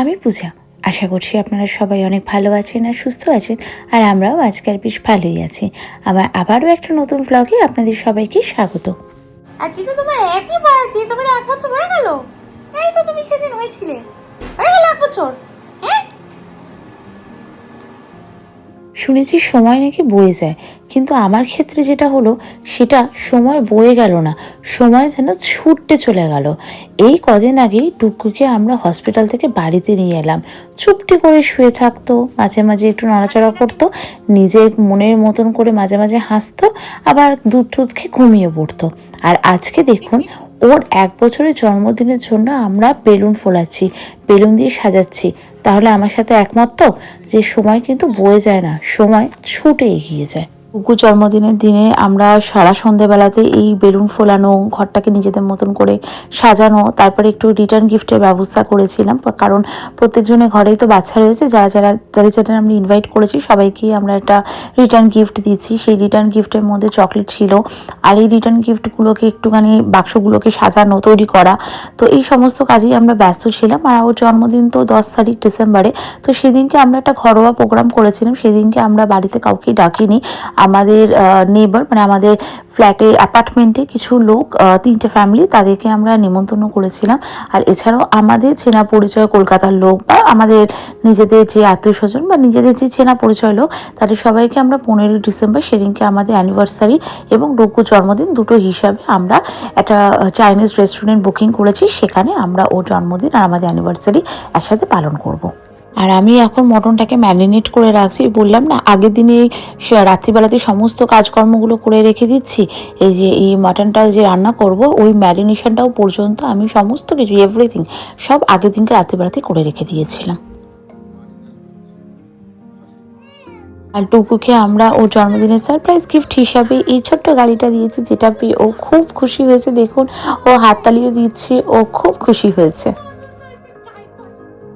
আমি পূজা। আশা করছি আপনারা সবাই অনেক ভালো আছেন আর সুস্থ আছেন, আর আমরাও আজকাল বেশ ভালোই আছি। আমার আবারও একটা নতুন ব্লগে আপনাদের সবাইকে স্বাগত। আর তো তোমার বার্থডে তোমার এক বছর হয়ে গেল। এই তো তুমি সেদিন হয়েছিলে। হয়ে গেল এক বছর। শুনেছি সময় নাকি বয়ে যায়, কিন্তু আমার ক্ষেত্রে যেটা হলো, সেটা সময় বয়ে গেল না, সময় যেন ছুটতে চলে গেল। এই কদিন আগেই টুকুকে আমরা হসপিটাল থেকে বাড়িতে নিয়ে এলাম। চুপটি করে শুয়ে থাকতো, মাঝে মাঝে একটু নড়াচড়া করতো, নিজের মনের মতন করে মাঝে মাঝে হাসতো, আবার দুধ টুধ খেয়ে ঘুমিয়ে পড়তো। আর আজকে দেখুন ওর এক বছরের জন্মদিনের জন্য আমরা বেলুন ফোলাচ্ছি, বেলুন দিয়ে সাজাচ্ছি। তাহলে আমার সাথে একমত যে সময় কিন্তু বয়ে যায় না, সময় ছুটে এগিয়ে যায়। কুকু জন্মদিনের দিনে আমরা সারা সন্ধেবেলাতে এই বেলুন ফোলানো, ঘরটাকে নিজেদের মতন করে সাজানো, তারপরে একটু রিটার্ন গিফটের ব্যবস্থা করেছিলাম। কারণ প্রত্যেকজনের ঘরেই তো বাচ্চা রয়েছে, যারা যারা, যাদের যাদের আমরা ইনভাইট করেছি সবাইকেই আমরা একটা রিটার্ন গিফট দিচ্ছি। সেই রিটার্ন গিফটের মধ্যে চকলেট ছিল। আর এই রিটার্ন গিফটগুলোকে একটুখানি বাক্সগুলোকে সাজানো, তৈরি করা। তো এই সমস্ত কাজেই আমরা ব্যস্ত ছিলাম। আর ওর জন্মদিন তো দশ তারিখ ডিসেম্বরে। তো সেদিনকে আমরা একটা ঘরোয়া প্রোগ্রাম করেছিলাম। সেদিনকে আমরা বাড়িতে কাউকেই ডাকিনি। আমাদের নেবার মানে আমাদের ফ্ল্যাটের অ্যাপার্টমেন্টে কিছু লোক তিনটে ফ্যামিলি তাদেরকে আমরা নিমন্ত্রণ করেছিলাম আর এছাড়াও আমাদের চেনা পরিচয় কলকাতার লোক বা আমাদের নিজেদের যে আত্মীয় স্বজন বা নিজেদের যে চেনা পরিচয় লোক, তাদের সবাইকে আমরা পনেরোই ডিসেম্বর সেদিনকে আমাদের অ্যানিভার্সারি এবং ডুগ্গুর জন্মদিন দুটো হিসাবে আমরা একটা চাইনিজ রেস্টুরেন্ট বুকিং করেছি সেখানে আমরা ওর জন্মদিন আর আমাদের অ্যানিভার্সারি একসাথে পালন করব। আর আমি এখন মটনটাকে ম্যারিনেট করে রাখছি। বললাম না, আগের দিনে রাত্রিবেলাতে সমস্ত কাজকর্মগুলো করে রেখে দিচ্ছি। এই যে এই মাটনটা যে রান্না করব, ওই ম্যারিনেশনটাও পর্যন্ত আমি সমস্ত কিছু এভরিথিং সব আগের দিনকে রাত্রিবেলাতে করে রেখে দিয়েছিলাম। আর টুকুকে আমরা ওর জন্মদিনের সারপ্রাইজ গিফট হিসাবে এই ছোট্ট গাড়িটা দিয়েছি, যেটা পেয়ে ও খুব খুশি হয়েছে। দেখুন, ও হাততালিও দিচ্ছে, ও খুব খুশি হয়েছে।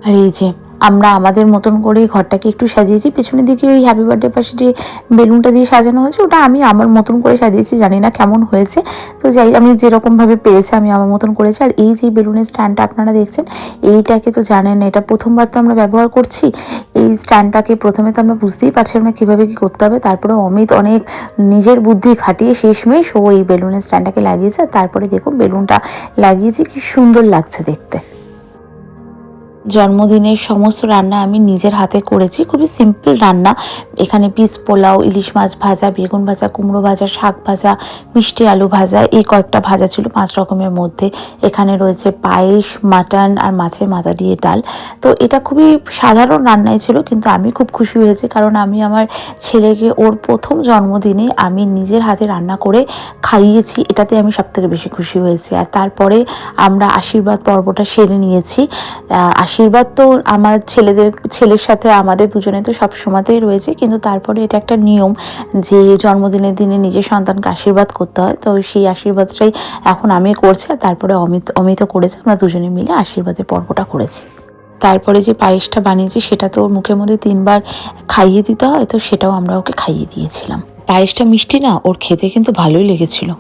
আর এই যে আমরা আমাদের মতন করে ঘরটাকে একটু সাজিয়েছি। পেছনের দিকে ওই হ্যাপি বার্থডে পাশে যে বেলুনটা দিয়ে সাজানো হয়েছে। ওটা আমি আমার মতন করে সাজিয়েছি জানি না কেমন হয়েছে। তো যাই আমি যেরকমভাবে পেয়েছি আমি আমার মতন করেছি। আর এই যে বেলুনের স্ট্যান্ডটা আপনারা দেখছেন এইটাকে তো জানেন না, এটা প্রথমবার তো আমরা ব্যবহার করছি। এই স্ট্যান্ডটাকে প্রথমে তো আমরা বুঝতেই পারছিলাম না কীভাবে কী করতে হবে। তারপরে অমিত অনেক নিজের বুদ্ধি খাটিয়ে শেষমেশ ও এই বেলুনের স্ট্যান্ডটাকে লাগিয়েছে। তারপরে দেখুন বেলুনটা লাগিয়েছি কি সুন্দর লাগছে দেখতে। জন্মদিনের সমস্ত রান্না আমি নিজের হাতে করেছি। খুবই সিম্পল রান্না। এখানে পিস পোলাও, ইলিশ মাছ ভাজা, বেগুন ভাজা, কুমড়ো ভাজা, শাক ভাজা, মিষ্টি আলু ভাজা, এই কয়েকটা ভাজা ছিল পাঁচ রকমের মধ্যে। এখানে রয়েছে পায়েস, মাটন আর মাছের মাথা দিয়ে ডাল। তো এটা খুবই সাধারণ রান্নাই ছিল, কিন্তু আমি খুব খুশি হয়েছি কারণ আমি আমার ছেলেকে ওর প্রথম জন্মদিনে আমি নিজের হাতে রান্না করে খাইয়েছি, এটাতে আমি সবথেকে বেশি খুশি হয়েছি। আর তারপরে আমরা আশীর্বাদ পর্বটা সেরে নিয়েছি। আশীর্বাদ তো আমার ছেলেদের, ছেলের সাথে আমাদের দুজনে তো সব সময়তেই রয়েছে, কিন্তু তারপরে এটা একটা নিয়ম যে জন্মদিনের দিনে নিজের সন্তানকে আশীর্বাদ করতে হয়। তো সেই আশীর্বাদটাই এখন আমি করছি আর তারপরে অমিত অমিতও করেছে। আমরা দুজনে মিলে আশীর্বাদের পর্বটা করেছি। তারপরে যে পায়েসটা বানিয়েছি, সেটা তো ওর মুখের মধ্যে তিনবার খাইয়ে দিতে হয়। তো সেটাও আমরা ওকে খাইয়ে দিয়েছিলাম। পায়েসটা মিষ্টি না, ওর খেতে কিন্তু ভালোই লেগেছিল।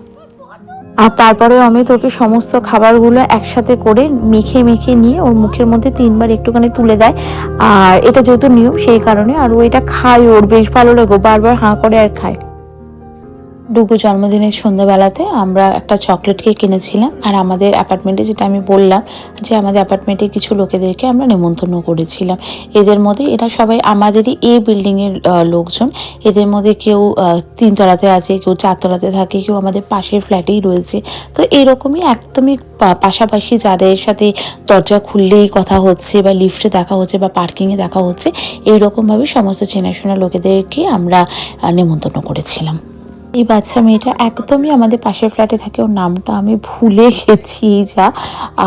আর তারপরে অমিত তোকে সমস্ত খাবারগুলো একসাথে করে মেখে মেখে নিয়ে ওর মুখের মধ্যে তিনবার একটুখানি তুলে দেয়। আর এটা যেহেতু নিয়ম, সেই কারণে আর ও এটা খায়, ওর বেশ ভালো লাগে বারবার হাঁ করে আর খায়। ডুগু জন্মদিনের সন্ধ্যাবেলাতে আমরা একটা চকলেট কেক কিনেছিলাম। আর আমাদের অ্যাপার্টমেন্টে যেটা আমি বললাম যে আমাদের অ্যাপার্টমেন্টে কিছু লোকেদেরকে আমরা নেমন্তন্ন করেছিলাম। এদের মধ্যে এরা সবাই আমাদেরই এই বিল্ডিংয়ের লোকজন। এদের মধ্যে কেউ তিনতলাতে আছে, কেউ চারতলাতে থাকে, কেউ আমাদের পাশের ফ্ল্যাটেই রয়েছে। তো এরকমই একদমই পাশাপাশি যাদের সাথে দরজা খুললেই কথা হচ্ছে বা লিফটে দেখা হচ্ছে বা পার্কিংয়ে দেখা হচ্ছে, এইরকমভাবে সমস্ত চেনাশোনা লোকেদেরকে আমরা নেমন্তন্ন করেছিলাম। এই বাচ্চা মেয়েটা একদমই আমাদের পাশের ফ্ল্যাটে থাকে, ওর নামটা আমি ভুলে গেছি যা।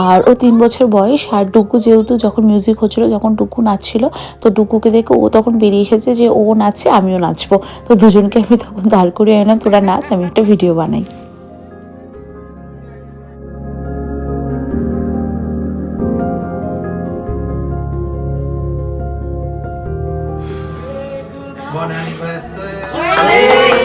আর ও তিন বছর বয়স, আর ডুকু যেহেতু যখন মিউজিক হচ্ছিল, যখন ডুকু নাচছিল, তো ডুকুকে দেখে ও তখন বেরিয়ে এসেছে যে ও নাচছে, আমিও নাচবো। তো দুজনকে আমি তখন দাঁড় করিয়ে এলাম তোরা নাচ, আমি একটা ভিডিও বানাই। Bon anniversaire.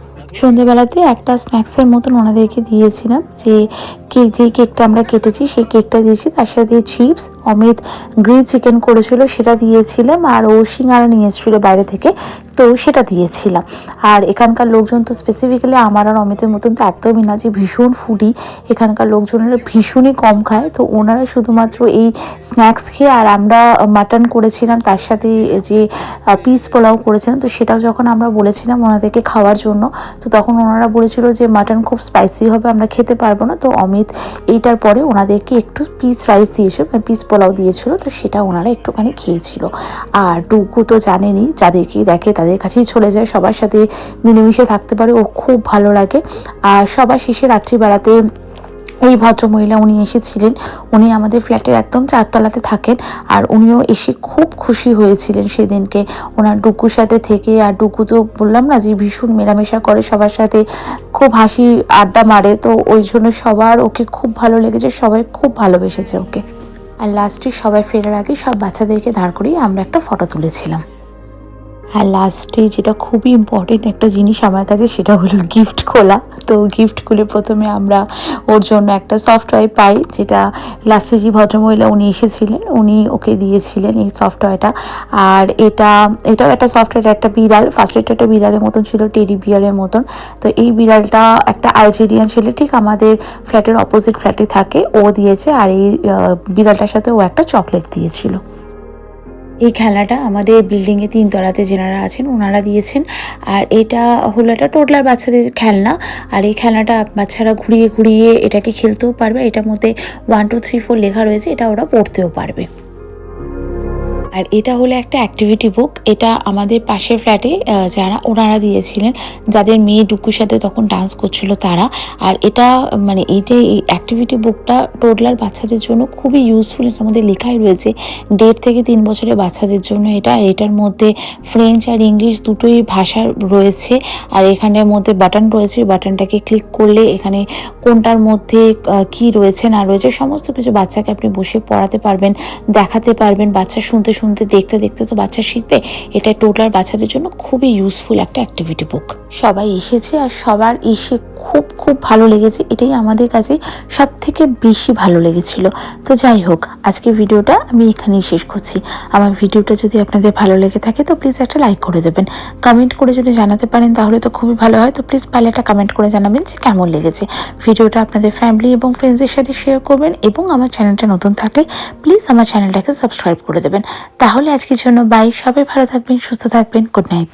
সন্ধেবেলাতে একটা স্ন্যাক্সের মতন ওনাদেরকে দিয়েছিলাম। যে কেক, যে কেকটা আমরা কেটেছি, সেই কেকটা দিয়েছি। তার সাথে চিপস, অমিত গ্রিল চিকেন করেছিল, সেটা দিয়েছিলাম। আর ও সিঙ্গারা নিয়ে এসেছিল বাইরে থেকে, তো সেটা দিয়েছিলাম। আর এখানকার লোকজন তো স্পেসিফিক্যালি আমার আর অমিতের মতন তো একদমই না, যে ভীষণ ফুডি এখানকার লোকজনেরা ভীষণই কম খায়। তো ওনারা শুধুমাত্র এই স্ন্যাক্স খেয়ে, আর আমরা মাটন করেছিলাম, তার সাথে যে পিস পোলাও করেছিলাম। তো সেটাও যখন আমরা বলেছিলাম ওনাদেরকে খাওয়ার জন্য তো তখন ওনারা বলেছিল যে মাটন খুব স্পাইসি হবে, আমরা খেতে পারব না। তো অমিত এইটার পরে ওনাদেরকে একটু পিস রাইস দিয়েছিল মানে পিস পোলাও দিয়েছিল, তো সেটা ওনারা একটুখানি খেয়েছিল। আর ডুকু তো জানেনি, যাদেরকে দেখে তাদের কাছেই চলে যায়, সবার সাথে মিলেমিশে থাকতে পারে ও খুব ভালো লাগে। আর সবার শেষে রাত্রিবেলাতে এই ভদ্রমহিলা উনি এসেছিলেন। উনি আমাদের ফ্ল্যাটের একদম চারতলাতে থাকেন আর উনিও এসে খুব খুশি হয়েছিলেন সেদিনকে। ওনার ডুকুর সাথে থেকে আর ডুকু তো বললাম না যে ভীষণ মেলামেশা করে সবার সাথে, খুব হাসি আড্ডা মারে। তো ওই জন্য সবার ওকে খুব ভালো লেগেছে, সবাই খুব ভালোবেসেছে ওকে। আর লাস্টে সবাই ফেরার আগে সব বাচ্চাদেরকে দাঁড় করিয়ে আমরা একটা ফটো তুলেছিলাম। আর লাস্টে যেটা খুবই ইম্পর্টেন্ট একটা জিনিস আমার কাছে, সেটা হলো গিফট খোলা। তো গিফট খুলে প্রথমে আমরা ওর জন্য একটা সফটওয়্যার পাই, যেটা লাস্টে যে ভদ্রমহিলা উনি এসেছিলেন, উনি ওকে দিয়েছিলেন এই সফটওয়্যারটা আর এটা, এটাও একটা সফটওয়্যার একটা বিড়াল। ফার্স্ট এটা একটা বিড়ালের মতন ছিল টেডি বিয়ারের মতন। তো এই বিড়ালটা একটা আলজেরিয়ান ছেলে, ঠিক আমাদের ফ্ল্যাটের অপোজিট ফ্ল্যাটে থাকে, ও দিয়েছে। আর এই বিড়ালটার সাথে ও একটা চকলেট দিয়েছিল। এই খেলাটা আমাদের বিল্ডিংয়ে তিনতলাতে যেনারা আছেন, ওনারা দিয়েছেন। আর এটা হলো একটা টোটলার বাচ্চাদের খেলনা। আর এই খেলনাটা বাচ্চারা ঘুরিয়ে ঘুরিয়ে এটাকে খেলতেও পারবে। এটার মধ্যে ওয়ান টু থ্রি ফোর লেখা রয়েছে, এটা ওরা পড়তেও পারবে। আর এটা হলো একটা অ্যাক্টিভিটি বুক এটা আমাদের পাশের ফ্ল্যাটে যারা ওনারা দিয়েছিলেন, যাদের মেয়ে ডুকুর সাথে তখন ডান্স করছিল তারা। আর এটা মানে এইটা, এই অ্যাক্টিভিটি বুকটা টোটলার বাচ্চাদের জন্য খুবই ইউজফুল এটার মধ্যে লেখাই রয়েছে, দেড় থেকে তিন বছরের বাচ্চাদের জন্য এটা। এটার মধ্যে ফ্রেঞ্চ আর ইংলিশ দুটোই ভাষা রয়েছে। আর এখানের মধ্যে বাটন রয়েছে বাটনটাকে ক্লিক করলে এখানে কোনটার মধ্যে কি রয়েছে, না রয়েছে, সমস্ত কিছু বাচ্চাকে আপনি বসে পড়াতে পারবেন, দেখাতে পারবেন, বাচ্চা শুনতে শুনতে, দেখতে দেখতে তো বাচ্চা শিখবে। এটা টোটাল বাচ্চাদের জন্য খুবই ইউজফুল একটা অ্যাক্টিভিটি বুক সবাই এসেছে আর সবার এসে খুব খুব ভালো লেগেছে। এটাই আমাদের কাছে সব থেকে বেশি ভালো লেগেছিল। তো যাই হোক আজকে ভিডিওটা আমি এখানেই শেষ করছি। আমার ভিডিওটা যদি আপনাদের ভালো লেগে থাকে, তো প্লিজ একটা লাইক করে দেবেন। কমেন্ট করে যদি জানাতে পারেন, তাহলে তো খুবই ভালো হয়। তো প্লিজ পারলে একটা কমেন্ট করে জানাবেন যে কেমন লেগেছে। ভিডিওটা আপনাদের ফ্যামিলি এবং ফ্রেন্ডসদের সাথে শেয়ার করবেন এবং আমার চ্যানেলটা নতুন থাকলে প্লিজ আমার চ্যানেলটাকে সাবস্ক্রাইব করে দেবেন। তাহলে আজকের জন্য বাই সবাই ভালো থাকবেন সুস্থ থাকবেন। Good night